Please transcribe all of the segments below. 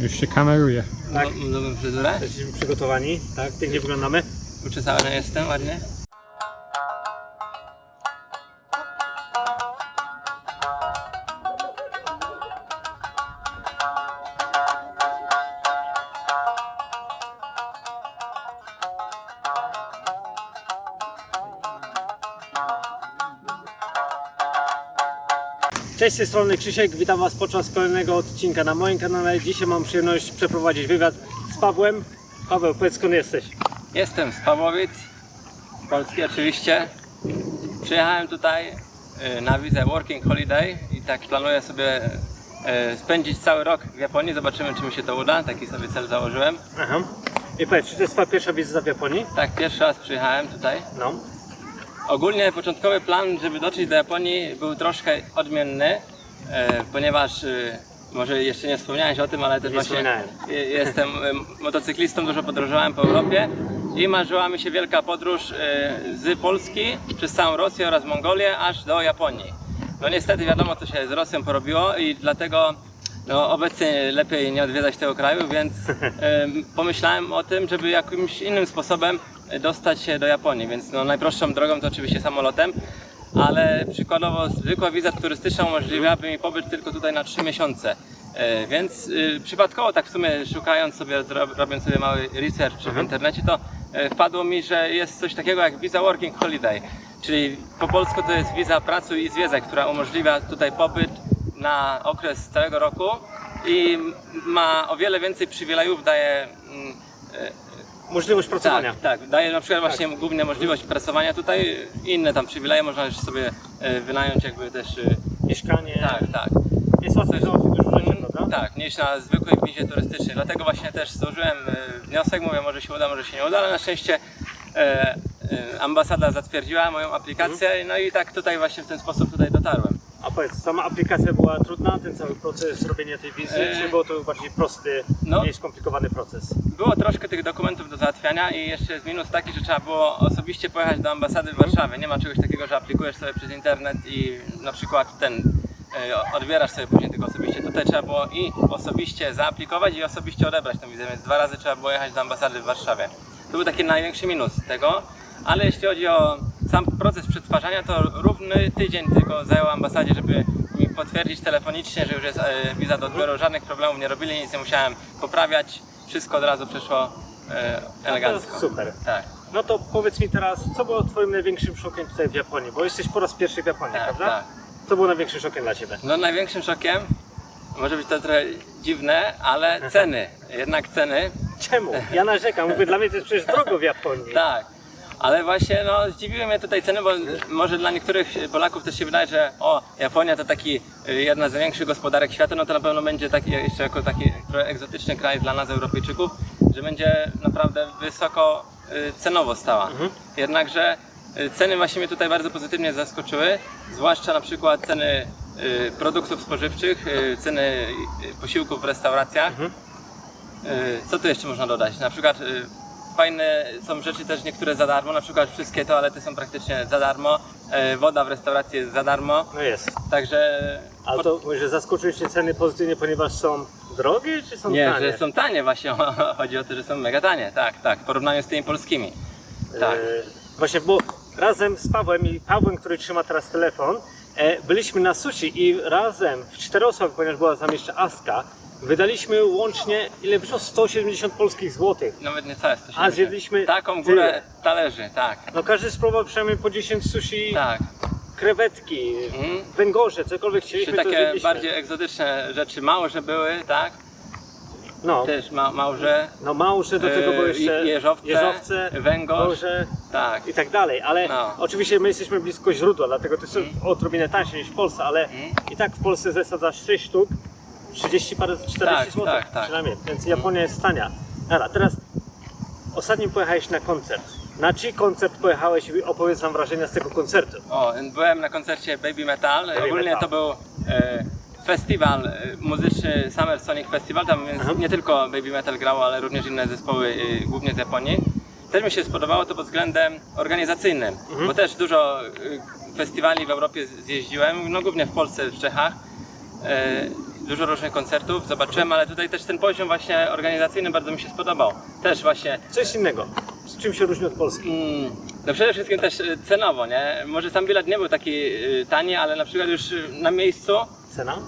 Już się kameruje. Tak. No, Nową fryzurę. Jesteśmy przygotowani, tak? Pięknie wyglądamy. Uczesany jestem ładnie. Cześć, z tej strony Krzysiek, witam Was podczas kolejnego odcinka na moim kanale. Dzisiaj mam przyjemność przeprowadzić wywiad z Pawłem. Paweł, powiedz skąd jesteś? Jestem z Pawłowic, z Polski oczywiście. Przyjechałem tutaj y, na wizę Working Holiday i tak planuję sobie y, spędzić cały rok w Japonii. Zobaczymy, czy mi się to uda. Taki sobie cel założyłem. Aha. I powiedz, czy to jest Twoja pierwsza wizyta w Japonii? Tak, pierwszy raz przyjechałem tutaj. No. Ogólnie początkowy plan, żeby dotrzeć do Japonii był troszkę odmienny, e, ponieważ e, może jeszcze nie wspomniałeś o tym, ale też Nie właśnie jestem e, motocyklistą, dużo podróżowałem po Europie i marzyła mi się wielka podróż z Polski przez całą Rosję oraz Mongolię aż do Japonii. No niestety wiadomo co się z Rosją porobiło i dlatego no, obecnie lepiej nie odwiedzać tego kraju, więc em, pomyślałem o tym, żeby jakimś innym sposobem dostać się do Japonii, więc no, najprostszą drogą to oczywiście samolotem, ale przykładowo zwykła wiza turystyczna umożliwiałaby mi pobyt tylko tutaj na 3 miesiące. E, Więc y, przypadkowo tak w sumie szukając sobie, robiąc sobie mały research w internecie, to e, wpadło mi, że jest coś takiego jak Visa Working Holiday, czyli po polsku to jest wiza pracuj i zwiedzaj, która umożliwia tutaj pobyt na okres całego roku i ma o wiele więcej przywilejów, daje mm, e, Możliwość pracowania. tak, tak. Daje na przykład właśnie głównie możliwość pracowania tutaj, inne tam przywileje można już sobie e, wynająć jakby też. e, Mieszkanie. Tak, tak. Jest łatwiej załatwić dużo rzeczy, prawda? Tak, niż na zwykłej wizie turystycznej. Dlatego właśnie też złożyłem e, wniosek, mówię, może się uda, może się nie uda, ale na szczęście e, e, ambasada zatwierdziła moją aplikację, no i tak tutaj właśnie w ten sposób tutaj dotarłem. Powiedz, sama aplikacja była trudna, ten cały proces robienia tej wizy, Eee. czy było to bardziej prosty, No. mniej skomplikowany proces? Było troszkę tych dokumentów do załatwiania i jeszcze jest minus taki, że trzeba było osobiście pojechać do ambasady w Warszawie. Nie ma czegoś takiego, że aplikujesz sobie przez internet i na przykład ten e, odbierasz sobie później tylko osobiście. Tutaj trzeba było i osobiście zaaplikować i osobiście odebrać tę wizę, więc dwa razy trzeba było jechać do ambasady w Warszawie. To był taki największy minus tego, ale jeśli chodzi o sam proces przetwarzania, to równy tydzień tylko zajął ambasadzie, żeby mi potwierdzić telefonicznie, że już jest e, wiza do odbioru, żadnych problemów nie robili, nic nie musiałem poprawiać, wszystko od razu przeszło e, elegancko. super. Tak, No to powiedz mi teraz, co było Twoim największym szokiem tutaj w Japonii? Bo jesteś po raz pierwszy w Japonii, tak, prawda? tak. Co było największym szokiem dla Ciebie? No największym szokiem, może być to trochę dziwne, ale ceny, jednak ceny, Czemu? Ja narzekam, mówię, dla mnie to jest przecież drogo w Japonii. tak. Ale właśnie no, zdziwiły mnie tutaj ceny, bo może dla niektórych Polaków też się wydaje, że o, Japonia to taki y, jedna z największych gospodarek świata, no to na pewno będzie taki jeszcze jako taki trochę egzotyczny kraj dla nas Europejczyków, że będzie naprawdę wysoko y, cenowo stała. Jednakże y, ceny właśnie mnie tutaj bardzo pozytywnie zaskoczyły, zwłaszcza na przykład ceny produktów spożywczych, ceny posiłków w restauracjach. Y, Co tu jeszcze można dodać? Na przykład fajne są rzeczy też niektóre za darmo, na przykład wszystkie toalety są praktycznie za darmo, y, woda w restauracji jest za darmo, No jest. także Ale to że zaskoczyły Cię ceny pozytywnie, ponieważ są drogie, czy są nie, tanie? że są tanie właśnie, chodzi o to, że są mega tanie, tak, tak, w porównaniu z tymi polskimi. Tak. E, Właśnie, bo razem z Pawłem i Pawłem, który trzyma teraz telefon, e, byliśmy na sushi i razem w cztery osoby, ponieważ była tam jeszcze Aska, wydaliśmy łącznie, ile wyszło? 170 polskich złotych. Nawet nie całe 170. A zjedliśmy Taką górę tyle. talerzy, tak, No każdy spróbował przynajmniej po 10 sushi, tak. krewetki, Mhm. węgorze, cokolwiek Czy chcieliśmy, to takie zjedliśmy. bardziej egzotyczne rzeczy, małże były, tak, No, też ma, małże, no małże do tego były e, jeszcze jeżowce, jeżowce węgorz. węgorze tak. i tak dalej, ale No. oczywiście my jesteśmy blisko źródła, dlatego to jest odrobinę tańsze niż w Polsce, ale Mm. i tak w Polsce zestaw za 6 sztuk 30 parę 40 Tak, zł tak, tak. przynajmniej, więc Japonia jest tania. Dobra, teraz ostatnio pojechałeś na koncert. Na czyj koncert pojechałeś i opowiedz nam wrażenia z tego koncertu? O, byłem na koncercie Baby Metal. Ogólnie Metal. to był e, festiwal e, muzyczny Summer Sonic Festival. Tam więc Aha. nie tylko Baby Metal grało, ale również inne zespoły, e, głównie z Japonii. Też mi się spodobało to pod względem organizacyjnym, bo też dużo e, festiwali w Europie zjeździłem, no głównie w Polsce, w Czechach. E, dużo różnych koncertów, zobaczyłem, ale tutaj też ten poziom właśnie organizacyjny bardzo mi się spodobał. Też właśnie Co jest innego? Z czym się różni od Polski? Mm, No przede wszystkim też y, cenowo, nie? Może sam bilet nie był taki y, tani, ale na przykład już y, na miejscu Cena?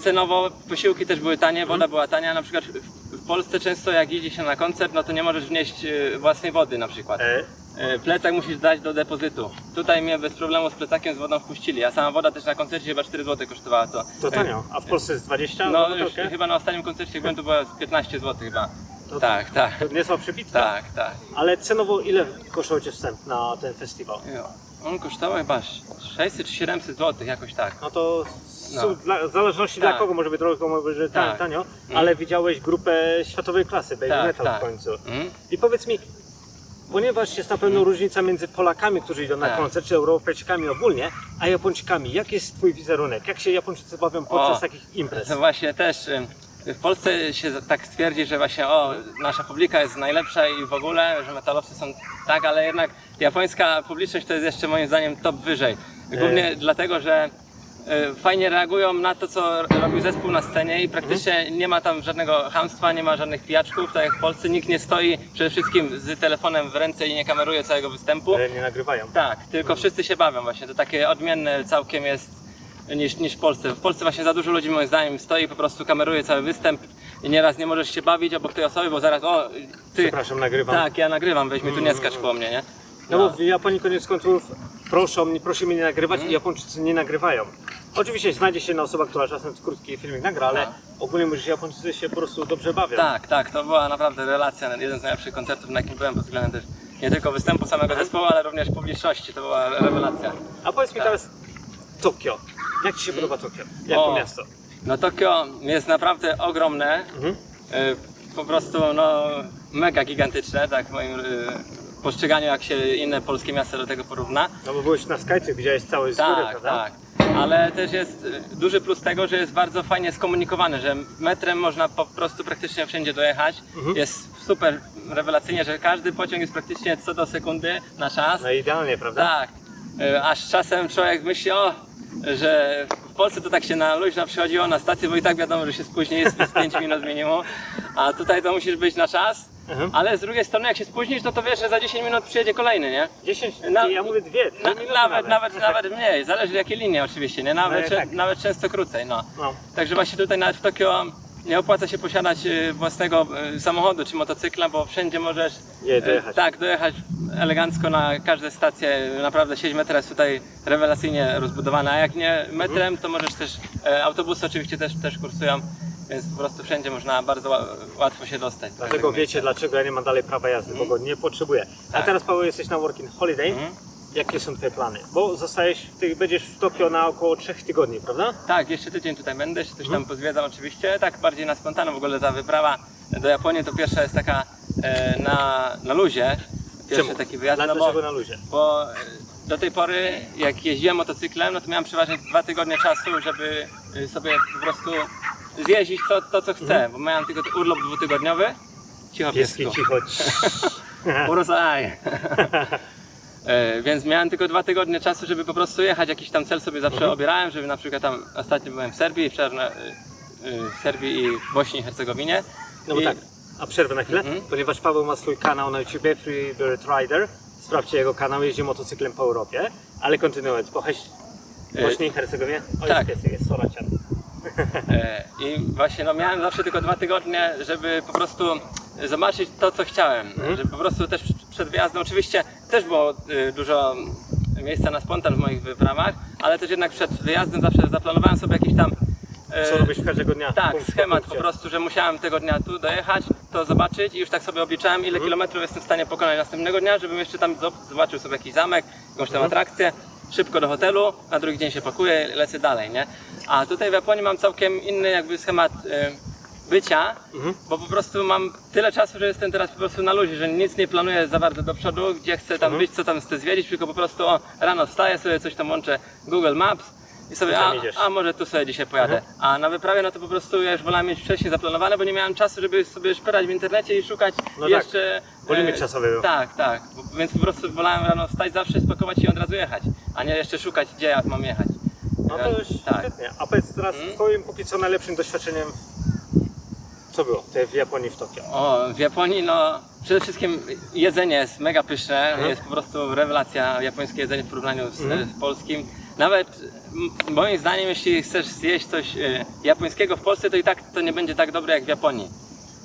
cenowo posiłki też były tanie, woda była tania. Na przykład w Polsce często jak idzie się na koncert, no to nie możesz wnieść własnej wody na przykład. E, Plecak musisz dać do depozytu. Tutaj mnie bez problemu z plecakiem z wodą wpuścili, a sama woda też na koncercie chyba 4 zł kosztowała to. to tanio. A w Polsce jest 20? No już butelkę? chyba na ostatnim koncercie byłem to było z 15 zł chyba. To- Tak, tak, To niezła przebitka. tak, tak. Ale cenowo ile kosztował Cię wstęp na ten festiwal? Jo. On kosztował chyba 600 czy 700 zł, jakoś tak. No to No. dla, w zależności Tak. dla kogo może być drogo, może być ta- Tak. tanio, Mm. ale widziałeś grupę światowej klasy, Baby Tak, Metal tak. w końcu. Mm? I powiedz mi, ponieważ jest na pewno różnica między Polakami, którzy idą na. Tak. koncert, czy Europejczykami ogólnie, a Japończykami, jaki jest Twój wizerunek? Jak się Japończycy bawią podczas O, takich imprez? To właśnie też w Polsce się tak twierdzi, że właśnie o, nasza publika jest najlepsza i w ogóle, że metalowcy są tak, ale jednak japońska publiczność to jest jeszcze moim zdaniem top wyżej. Głównie dlatego, że fajnie reagują na to, co robił zespół na scenie i praktycznie nie ma tam żadnego chamstwa, nie ma żadnych pijaczków, tak jak w Polsce nikt nie stoi przede wszystkim z telefonem w ręce i nie kameruje całego występu. E, Nie nagrywają. Tak, tylko wszyscy się bawią właśnie. To takie odmienne całkiem jest niż, niż w Polsce. W Polsce właśnie za dużo ludzi moim zdaniem stoi po prostu kameruje cały występ i nieraz nie możesz się bawić obok tej osoby, bo zaraz o ty. Przepraszam, nagrywam. Tak, ja nagrywam, weź mi tu nie skacz po mnie, nie? No bo w Japonii koniec końców proszą, prosi mnie nie nagrywać Mhm. i Japończycy nie nagrywają. Oczywiście znajdzie się jedna osoba, która czasem krótki filmik nagra, ale Tak. ogólnie mówisz, że Japończycy się po prostu dobrze bawią. Tak, tak, to była naprawdę relacja, jeden z najlepszych koncertów, na jakim byłem pod względem też nie tylko występu samego zespołu, ale również publiczności. To była rewelacja. A powiedz mi Tak. teraz Tokio. Jak Ci się podoba Tokio? Jako O. miasto? No Tokio jest naprawdę ogromne. Mhm. Y, Po prostu no mega gigantyczne, tak w moim y, postrzeganiu, jak się inne polskie miasta do tego porówna. No bo byłeś na Skype, widziałeś cały z góry, Tak, prawda? tak. Ale też jest y, duży plus tego, że jest bardzo fajnie skomunikowany, że metrem można po prostu praktycznie wszędzie dojechać. Mhm. Jest super rewelacyjnie, że każdy pociąg jest praktycznie co do sekundy na czas. No idealnie, prawda? Tak. Y, Aż czasem człowiek myśli, o, że w Polsce to tak się na luźno przychodziło na stację, bo i tak wiadomo, że się spóźni, jest z 5 minut minimum, a tutaj to musisz być na czas. Mhm. Ale z drugiej strony, jak się spóźnisz, no to wiesz, że za 10 minut przyjedzie kolejny, nie? 10, Na- ja mówię dwie, Na, minuty nawet, nawet, nawet mniej, zależy jakie linie oczywiście, nie? Nawet, No, tak. nawet często krócej, no. No. Także właśnie tutaj nawet w Tokio nie opłaca się posiadać y, własnego y, samochodu czy motocykla, bo wszędzie możesz Nie, y, dojechać. tak, dojechać elegancko na każde stacje. Naprawdę sieć metra jest tutaj rewelacyjnie rozbudowana, a jak nie metrem, to możesz też, e, autobusy oczywiście też, też kursują, więc po prostu wszędzie można bardzo ła- łatwo się dostać. do Dlatego tego wiecie, miejsca. dlaczego ja nie mam dalej prawa jazdy, bo go nie potrzebuję. A Tak. teraz Paweł jesteś na Working Holiday. Mhm. Jakie są Twoje plany? Bo zostajesz, w tych, będziesz w Tokio na około 3 tygodni, prawda? Tak, jeszcze tydzień tutaj będę, jeszcze coś Mhm. tam pozwiedzam oczywiście, tak bardziej na spontano w ogóle ta wyprawa do Japonii to pierwsza jest taka e, na, na luzie, pierwszy Czemu? taki wyjazd, no bo, dlaczego na luzie? bo e, do tej pory jak jeździłem motocyklem, no to miałem przeważnie dwa tygodnie czasu, żeby e, sobie po prostu zjeździć to, to co chcę, bo miałem tylko urlop dwutygodniowy. Cicho Pieski piesku. cicho. Urosaj. E, Więc miałem tylko dwa tygodnie czasu, żeby po prostu jechać, jakiś tam cel sobie zawsze Mhm. obierałem, żeby na przykład tam ostatnio byłem w Serbii, wczoraj na- y, y, w Serbii i w Bośni i Hercegowinie. No bo I- tak, a przerwę na chwilę, Mhm. ponieważ Paweł ma swój kanał na YouTubie, Free Bird Rider. Sprawdźcie jego kanał, jeździ motocyklem po Europie, ale kontynuując, po Heś... Bośni i Hercegowinie? O, tak. jest piesek, jest Soracian. E, I właśnie no, miałem zawsze tylko dwa tygodnie, żeby po prostu zobaczyć to, co chciałem. Mhm. Żeby po prostu też przed wyjazdem, oczywiście też było y, dużo miejsca na spontan w moich wyprawach, ale też jednak przed wyjazdem zawsze zaplanowałem sobie jakiś tam e, Co robisz każdego dnia? Tak, Punkt po schemat po punkcie. prostu, że musiałem tego dnia tu dojechać, to zobaczyć i już tak sobie obliczałem, ile kilometrów jestem w stanie pokonać następnego dnia, żebym jeszcze tam zo- zobaczył sobie jakiś zamek, jakąś tam atrakcję, szybko do hotelu, na drugi dzień się pakuję, lecę dalej, nie? A tutaj w Japonii mam całkiem inny jakby schemat y, bycia, Mhm. bo po prostu mam tyle czasu, że jestem teraz po prostu na luzie, że nic nie planuję za bardzo do przodu, gdzie chcę tam Mhm. być, co tam chcę zwiedzić, tylko po prostu o, rano wstaję sobie, coś tam łączę Google Maps i sobie, a, a może tu sobie dzisiaj pojadę. A na wyprawie no to po prostu ja już wolałem mieć wcześniej zaplanowane, bo nie miałem czasu, żeby sobie szperać w internecie i szukać No tak, jeszcze... bo limit czasowy był. Tak, tak. Więc po prostu wolałem rano wstać zawsze, spakować i od razu jechać, a nie jeszcze szukać gdzie ja mam jechać. No to już tak. świetnie. A powiedz teraz Mm. twoim póki co najlepszym doświadczeniem co było? Te w Japonii, w Tokio. O, w Japonii no przede wszystkim jedzenie jest mega pyszne, Mhm. jest po prostu rewelacja japońskie jedzenie w porównaniu z, Mhm. z polskim. Nawet moim zdaniem, jeśli chcesz zjeść coś e, japońskiego w Polsce, to i tak to nie będzie tak dobre jak w Japonii.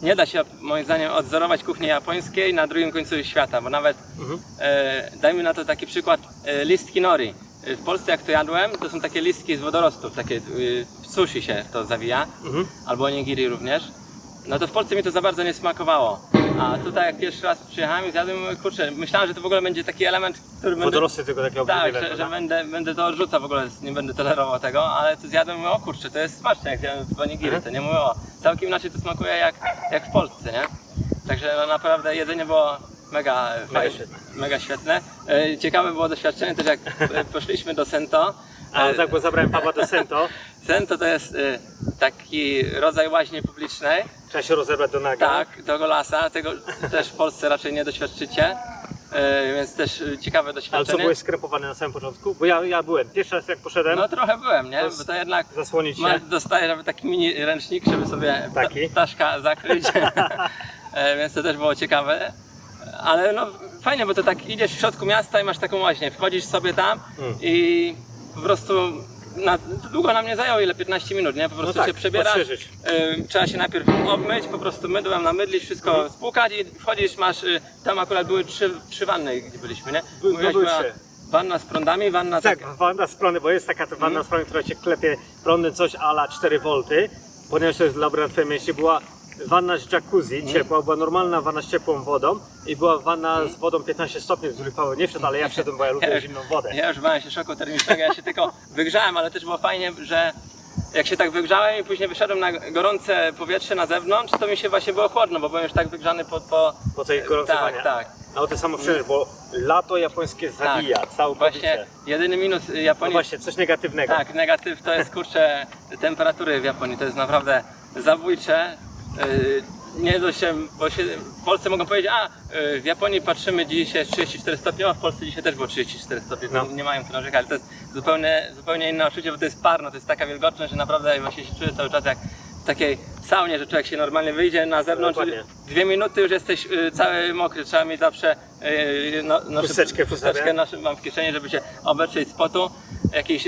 Nie da się moim zdaniem odzorować kuchni japońskiej na drugim końcu świata, bo nawet Mhm. e, dajmy na to taki przykład e, listki nori. W Polsce jak to jadłem, to są takie listki z wodorostów, takie w sushi się to zawija Mhm. albo onigiri również. No to w Polsce mi to za bardzo nie smakowało. A tutaj jak pierwszy raz przyjechałem i zjadłem, mówię, kurczę, myślałem, że to w ogóle będzie taki element, który będę... Wodorosty tylko takie Tak, że, że prawda? będę, będę to odrzucał w ogóle, nie będę tolerował tego, ale tu zjadłem, mówię, o kurczę, to jest smaczne jak zjadłem w onigiri, to nie mówię, o, całkiem inaczej to smakuje jak, jak w Polsce, nie? Także no, naprawdę jedzenie było mega, fajne, świetne. mega świetne. E, Ciekawe było doświadczenie też jak e, poszliśmy do Sento. A E, tak, bo zabrałem Pawła do Sento. Sento to jest e, taki rodzaj łaźni publicznej, Trzeba się rozebrać do naga. tak, do golasa, tego też w Polsce raczej nie doświadczycie, e, więc też e, ciekawe Ale co, doświadczenie. byłeś skrępowany na samym początku? Bo ja, ja byłem. Pierwszy raz jak poszedłem, No trochę byłem, nie? Bo to jednak zasłonić ma, się. dostaję żeby taki mini ręcznik, żeby sobie ta, Taki? ptaszka zakryć, E, więc to też było ciekawe. Ale no fajnie, bo to tak idziesz w środku miasta i masz taką łaźnię, wchodzisz sobie tam Mm. i po prostu na, długo nam nie zajęło, ile 15 minut, nie? Po prostu tak, się przebierasz, odświeżyć. y, trzeba się najpierw obmyć, po prostu mydłem namydlić, wszystko Mhm. spłukać i wchodzisz, masz, y, tam akurat były trzy, trzy wanny, gdzie byliśmy, nie? By- no Mówiłaś, były była trzy. Wanna z prądami, wanna Tak, taka- wanna z prądy, bo jest taka ta wanna z prądy, która cię klepie prądem coś ala 4 V, ponieważ to jest twoim mieście, była wanna z jacuzzi, ciepła, była normalna wanna z ciepłą wodą i była wanna z wodą 15 stopni, w której Paweł nie wszedł, ale ja wszedłem, bo ja lubię zimną wodę. Ja już bałem się szoku termicznego, ja się tylko wygrzałem, ale też było fajnie, że jak się tak wygrzałem i później wyszedłem na gorące powietrze na zewnątrz, to mi się właśnie było chłodno, bo byłem już tak wygrzany po... po... Po tej gorącej Tak, tak. No to samo wszędzie, bo lato japońskie zabija tak. całkowicie. Właśnie jedyny minus No Japonii... właśnie, coś negatywnego. Tak, negatyw to jest kurczę temperatury w Japonii, to jest naprawdę zabójcze. Yy, Nie dość się, bo się w Polsce mogą powiedzieć, a yy, w Japonii patrzymy dzisiaj jest 34 stopnie, a w Polsce dzisiaj też było 34 stopnie, No. nie mają co narzekać, ale to jest zupełnie, zupełnie inne odczucie, bo to jest parno, to jest taka wilgotność, że naprawdę właśnie się czuję cały czas jak w takiej saunie, że człowiek się normalnie wyjdzie na zewnątrz, Dokładnie. dwie minuty już jesteś yy, cały mokry, trzeba mieć zawsze no, no, Chusteczkę chusteczkę mam w kieszeni, żeby się obetrzeć z potu, jakieś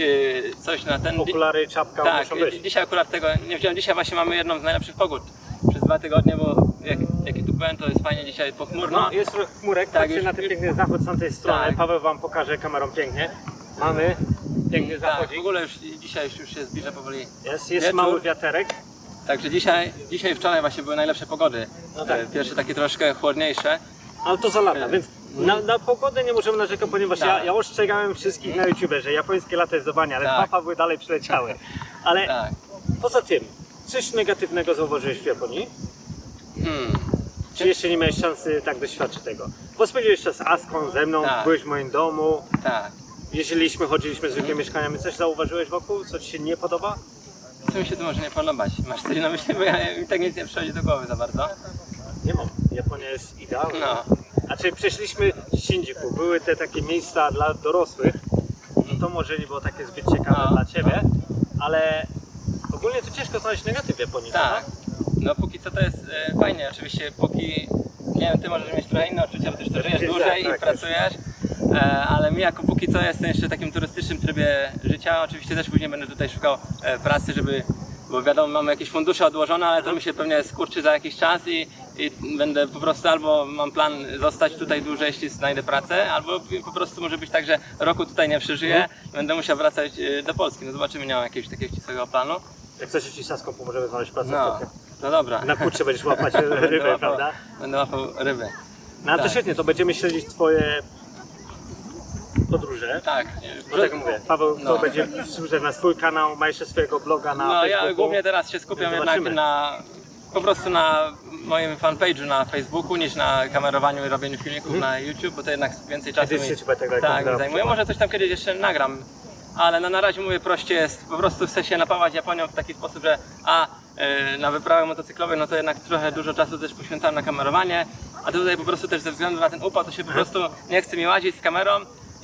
coś na ten... Okulary, czapka Tak, muszą być. dzi- dzisiaj akurat tego nie wziąłem. Dzisiaj właśnie mamy jedną z najlepszych pogód dwa tygodnie, bo jak, jak tu byłem, to jest fajnie dzisiaj pochmurno. No, jest trochę chmurek, Tak, patrzcie już- na ten piękny zachód z tamtej strony. Tak. Paweł wam pokaże kamerą pięknie. Mamy piękny tak, zachodzik. w ogóle już dzisiaj już, już się zbliża powoli. Jest, jest wieczór. mały wiaterek. Także dzisiaj, dzisiaj i wczoraj właśnie były najlepsze pogody. No tak. E, Pierwsze takie troszkę chłodniejsze. Ale to za lata, E, więc na, na pogodę nie możemy narzekać, ponieważ ja, Tak. ja ostrzegałem wszystkich na YouTube, że japońskie lato jest do bani, ale Tak. dwa Pawły dalej przyleciały. Ale Tak. poza tym, coś negatywnego zauważyłeś w Japonii? Hmm. Czy jeszcze nie miałeś szansy tak doświadczyć tego? Bo spędziłeś czas z Aską, ze mną, Tak. byłeś w moim domu, Tak. jeździliśmy, chodziliśmy zwykłymi mieszkaniami. Coś zauważyłeś wokół, co ci się nie podoba? Co mi się tu może nie podobać? Masz coś na myśli, bo ja, mi tak nic nie przychodzi do głowy za bardzo. Nie mam. Japonia jest idealna. No. Znaczy przeszliśmy Shinjuku, były te takie miejsca dla dorosłych, no to może nie było takie zbyt ciekawe No. dla Ciebie, ale ogólnie to ciężko znaleźć negatyw w Japonii, Tak. prawda? No póki co to jest e, fajnie, oczywiście póki, nie wiem, ty możesz mieć trochę inne odczucia, bo ty już tu żyjesz Tak, dłużej tak, i pracujesz, e, ale mi jako póki co jestem jeszcze w takim turystycznym trybie życia, oczywiście też później będę tutaj szukał e, pracy, żeby, bo wiadomo, mamy jakieś fundusze odłożone, ale to mi się pewnie skurczy za jakiś czas i, i będę po prostu albo mam plan zostać tutaj dłużej, jeśli znajdę pracę, albo po prostu może być tak, że roku tutaj nie przeżyję, Mhm. będę musiał wracać e, do Polski, no zobaczymy, nie mam jakiegoś takiego ścisłego planu. Jak coś Ci Saską pomożemy znaleźć pracę w No, no dobra. Na kurczę będziesz łapać rybę, łapał- prawda? Będę łapał ryby. No ale to Tak. świetnie, to będziemy śledzić Twoje podróże. Tak. Bo tak mówię, Paweł to No. będzie służyć na swój kanał, ma jeszcze swojego bloga na No Facebooku. ja głównie teraz się skupiam jednak na po prostu na moim fanpage'u na Facebooku niż na kamerowaniu i robieniu filmików na YouTube, bo to jednak więcej czasu mi, Edycję trzeba tak tak, mi kontrolować. zajmuje. Może coś tam kiedyś jeszcze nagram, ale no, na razie mówię prościej jest, po prostu chcę się napawać Japonią w taki sposób, że a y, na wyprawy motocyklowe no to jednak trochę dużo czasu też poświęcałem na kamerowanie, a tutaj po prostu też ze względu na ten upał to się po prostu nie chce mi łazić z kamerą,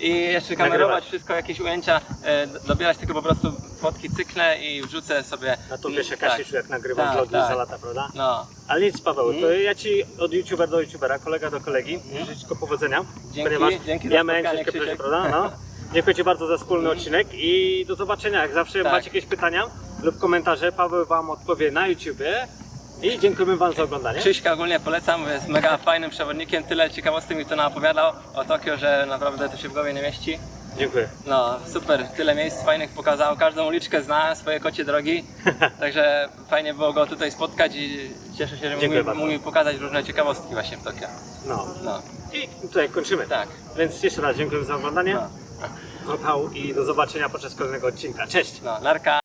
i jeszcze kamerować wszystko, jakieś ujęcia, e, dobierać tylko po prostu fotki cykle i wrzucę sobie. Na to wiesz, jak tak. jak nagrywam Tak, vlogi tak. za lata, prawda? No, Ale nic Paweł, to ja Ci od youtubera do youtubera, kolega do kolegi, życzę tylko powodzenia. Dzięki, ponieważ dzięki za ja miałem spotkanie, Krzysiek. prawda? No. Dziękuję Ci bardzo za wspólny odcinek i do zobaczenia. Jak zawsze Tak. macie jakieś pytania lub komentarze, Paweł Wam odpowie na YouTubie i dziękujemy Wam za oglądanie. Krzyśka ogólnie polecam, jest mega fajnym przewodnikiem, tyle ciekawostek mi tu naopowiadał o Tokio, że naprawdę to się w głowie nie mieści. Dziękuję. No, super, tyle miejsc fajnych pokazał, każdą uliczkę zna, swoje kocie drogi, także fajnie było go tutaj spotkać i cieszę się, że mógł, mógł mi pokazać różne ciekawostki właśnie w Tokio. No. No, I tutaj kończymy. tak. Więc jeszcze raz dziękuję za oglądanie. No. No. i do zobaczenia podczas kolejnego odcinka. Cześć! No, narka.